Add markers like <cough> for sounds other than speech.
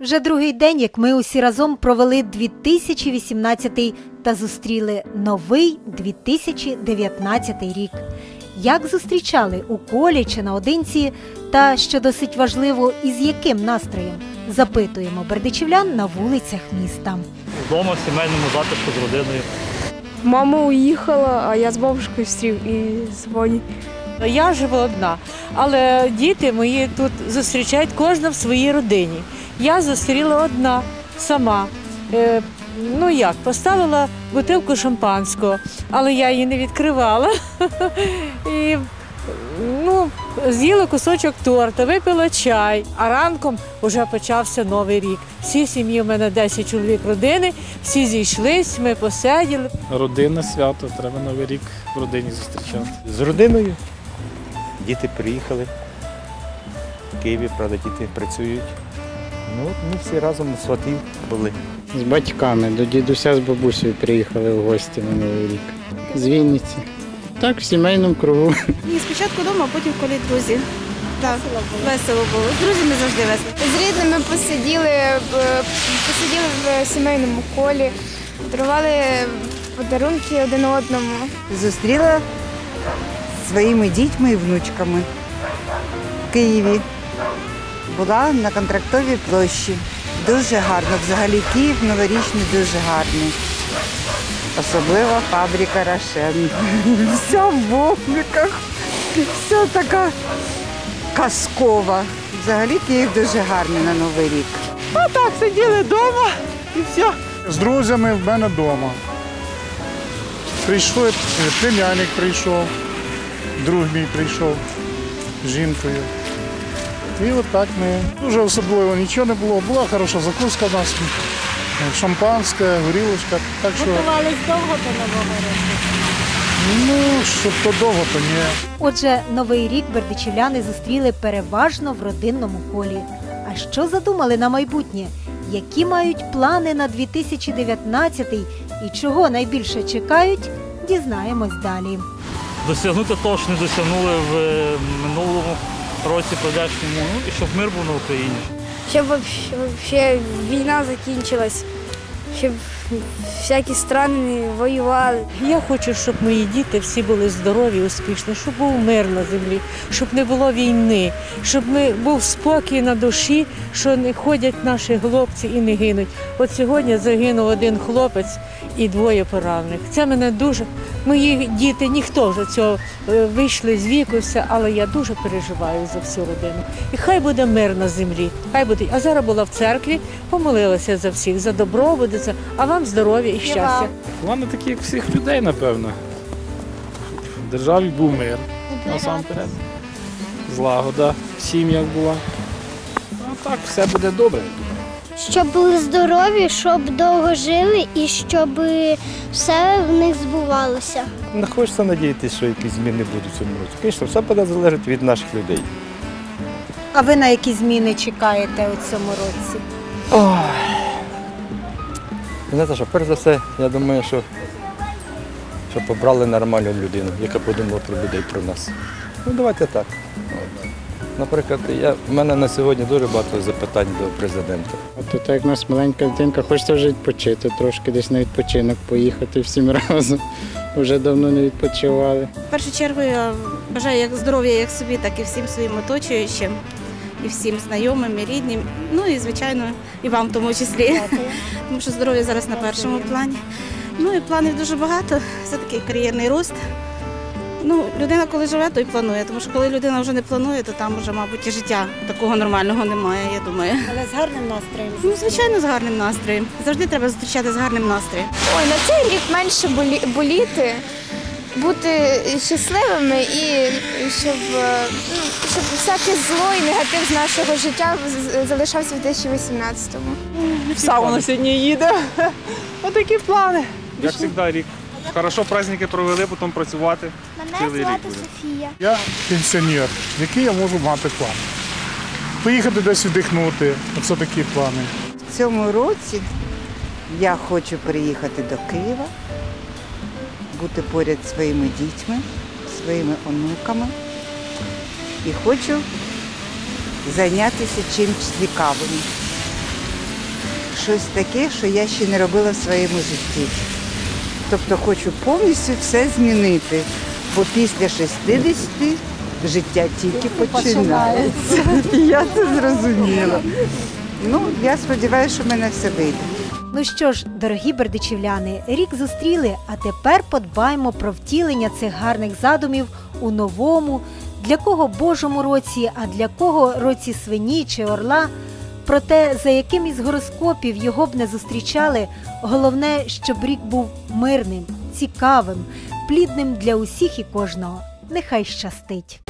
Вже другий день, як ми усі разом провели 2018 та зустріли новий 2019 рік. Як зустрічали у колі чи наодинці, та що досить важливо, із яким настроєм запитуємо бердичівлян на вулицях міста. Вдома в сімейному затишку з родиною. Мама уїхала, а я з бабушкою встрів і дзвоню. Я живу одна, але діти мої тут зустрічають кожна в своїй родині. Я зустріла одна сама. Е, ну як, поставила бутилку шампанського, але я її не відкривала. <laughs> І ну, з'їла кусочок торта, випила чай, а ранком вже почався новий рік. Всі сім'ї, у мене 10 чоловік родини, всі зійшлись, ми посиділи. Родинне свято, треба новий рік в родині зустрічати. З родиною. Діти приїхали. В Києві, правда, діти працюють. Ну, от ми всі разом у сватів були. З батьками до дідуся з бабусею приїхали в гості на Новий рік. З Вінниці. Так, в сімейному кругу. Ні, спочатку вдома, а потім в колі друзі. Так, весело було. З друзями завжди весело. З рідними посиділи, посиділи в сімейному колі, дарували подарунки один одному. Зустріла своїми дітьми і внучками в Києві. Була на контрактовій площі. Дуже гарно. Взагалі Київ новорічний дуже гарний. Особливо фабрика Рошен. <laughs> Вся в вогниках, вся така казкова. Взагалі Київ дуже гарний на Новий рік. А Так, сиділи вдома і все. З друзями в мене вдома. Прийшов, племянник прийшов, друг мій прийшов з жінкою. І от так ми. Дуже особливо нічого не було. Була хороша закуска в нас, шампанське, горілочка. Так що, Готувались довго до нового року. ну, щоб то довго, то ні. Отже, новий рік бердичівляни зустріли переважно в родинному колі. А що задумали на майбутнє? Які мають плани на 2019 і чого найбільше чекають, дізнаємось далі. Досягнути того, що не досягнули в е, минулому році продячному, ну і щоб мир був на Україні. Щоб взагалі війна закінчилась, щоб всякі страни воювали. Я хочу, щоб мої діти всі були здорові, успішні, щоб був мир на землі, щоб не було війни, щоб ми був спокій на душі, що не ходять наші хлопці і не гинуть. От сьогодні загинув один хлопець і двоє поранених. Це мене дуже. Мої діти, ніхто вже цього е, вийшли з віку, все, але я дуже переживаю за всю родину. І хай буде мир на землі. Хай буде. А зараз була в церкві, помолилася за всіх, за добробут, за а вам здоров'я і щастя. Плани такі, як всіх людей, напевно. Щоб в державі був мир. Насамперед. Злагода в сім'ях була. А так все буде добре. Щоб були здорові, щоб довго жили і щоб все в них збувалося. Не хочеться надіятися, що якісь зміни будуть в цьому році. Звісно, все буде залежати від наших людей. А ви на які зміни чекаєте у цьому році? Знаєте що, перш за все, я думаю, що щоб обрали нормальну людину, яка подумала про людей, про нас. Ну, давайте так. От. Наприклад, я, в мене на сьогодні дуже багато запитань до президента. От так як в нас маленька дитинка, хочеться вже відпочити, трошки десь на відпочинок поїхати всім <laughs> разом. Вже давно не відпочивали. В першу чергу я бажаю як здоров'я як собі, так і всім своїм оточуючим, і всім знайомим, і рідним. Ну і звичайно, і вам в тому числі. Тому що здоров'я зараз на першому плані. Ну і планів дуже багато. Це такий кар'єрний рост. Ну, людина, коли живе, то й планує. Тому що коли людина вже не планує, то там вже, мабуть, і життя такого нормального немає, я думаю. Але з гарним настроєм. Ну, звичайно, з гарним настроєм. Завжди треба зустрічати з гарним настроєм. Ой, на цей рік менше болі- боліти, бути щасливими і щоб, е, ну, щоб всяке зло і негатив з нашого життя залишався в 2018-му. В сауну сьогодні їде. <laughs> Отакі плани. Як завжди, рік. Хорошо праздники провели, потім працювати. Цілий рік буде. Софія. Я пенсіонер. Який я можу мати план? Поїхати десь віддихнути. Оце такі плани. В цьому році я хочу приїхати до Києва, бути поряд зі своїми дітьми, своїми онуками. І хочу зайнятися чимось цікавим. щось таке, що я ще не робила в своєму житті. Тобто хочу повністю все змінити, бо після 60 життя тільки починається. <laughs> Я це зрозуміла. Ну, я сподіваюся, що в мене все вийде. Ну що ж, дорогі бердичівляни, рік зустріли, а тепер подбаємо про втілення цих гарних задумів у новому, для кого Божому році, а для кого році свині чи орла. Проте, за яким із гороскопів його б не зустрічали, головне, щоб рік був мирним, цікавим, плідним для усіх і кожного. Нехай щастить.